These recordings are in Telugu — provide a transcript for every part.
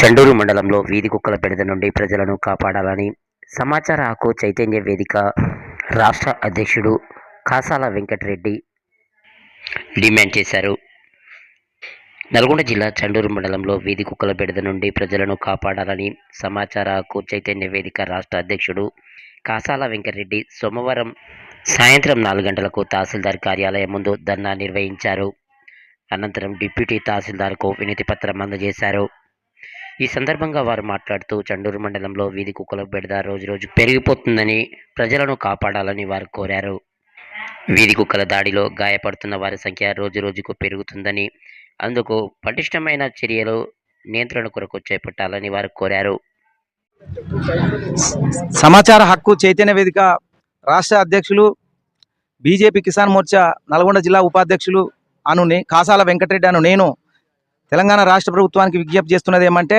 చండూరు మండలంలో వీధి కుక్కల బెడద నుండి ప్రజలను కాపాడాలని సమాచార హక్కు చైతన్య వేదిక రాష్ట్ర అధ్యక్షుడు కాసాల వెంకటరెడ్డి డిమాండ్ చేశారు. నల్గొండ జిల్లా చండూరు మండలంలో వీధి కుక్కల బెడద నుండి ప్రజలను కాపాడాలని సమాచార హక్కు చైతన్య వేదిక రాష్ట్ర అధ్యక్షుడు కాసాల వెంకటరెడ్డి సోమవారం సాయంత్రం నాలుగు గంటలకు తహసీల్దార్ కార్యాలయం ముందు ధర్నా నిర్వహించారు. అనంతరం డిప్యూటీ తహసీల్దార్కు వినతి పత్రం అందజేశారు. ఈ సందర్భంగా వారు మాట్లాడుతూ చండూరు మండలంలో వీధి కుక్కల బెడద రోజు రోజు పెరిగిపోతుందని ప్రజలను కాపాడాలని వారు కోరారు. వీధి కుక్కల దాడిలో గాయపడుతున్న వారి సంఖ్య రోజు రోజుకు పెరుగుతుందని అందుకు పటిష్టమైన చర్యలు నియంత్రణ కొరకు చేపట్టాలని వారు కోరారు. సమాచార హక్కు చైతన్య వేదిక రాష్ట్ర అధ్యక్షులు బీజేపీ కిసాన్ మోర్చా నల్గొండ జిల్లా ఉపాధ్యక్షులు అనుని కాసాల వెంకటరెడ్డి అను నేను తెలంగాణ రాష్ట్ర ప్రభుత్వానికి విజ్ఞప్తి చేస్తున్నది ఏమంటే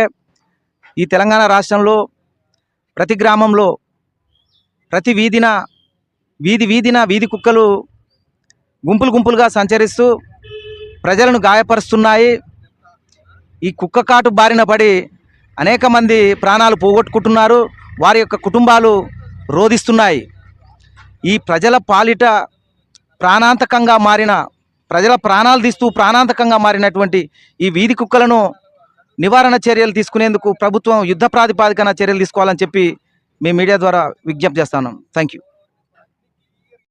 ఈ తెలంగాణ రాష్ట్రంలో ప్రతి గ్రామంలో ప్రతి వీధిన వీధి వీధిన వీధి కుక్కలు గుంపులు గుంపులుగా సంచరిస్తూ ప్రజలను గాయపరుస్తున్నాయి. ఈ కుక్క కాటు బారిన పడి అనేక మంది ప్రాణాలు పోగొట్టుకుంటున్నారు. వారి యొక్క కుటుంబాలు రోధిస్తున్నాయి. ఈ ప్రజల పాలిట ప్రాణాంతకంగా మారిన ప్రజల ప్రాణాలు తీస్తూ ప్రాణాంతకంగా మారినటువంటి ఈ వీధి కుక్కలను నివారణ చర్యలు తీసుకునేందుకు ప్రభుత్వం యుద్ధ ప్రాతిపాదికన చర్యలు తీసుకోవాలని చెప్పి మీ మీడియా ద్వారా విజ్ఞప్తి చేస్తాను. Thank you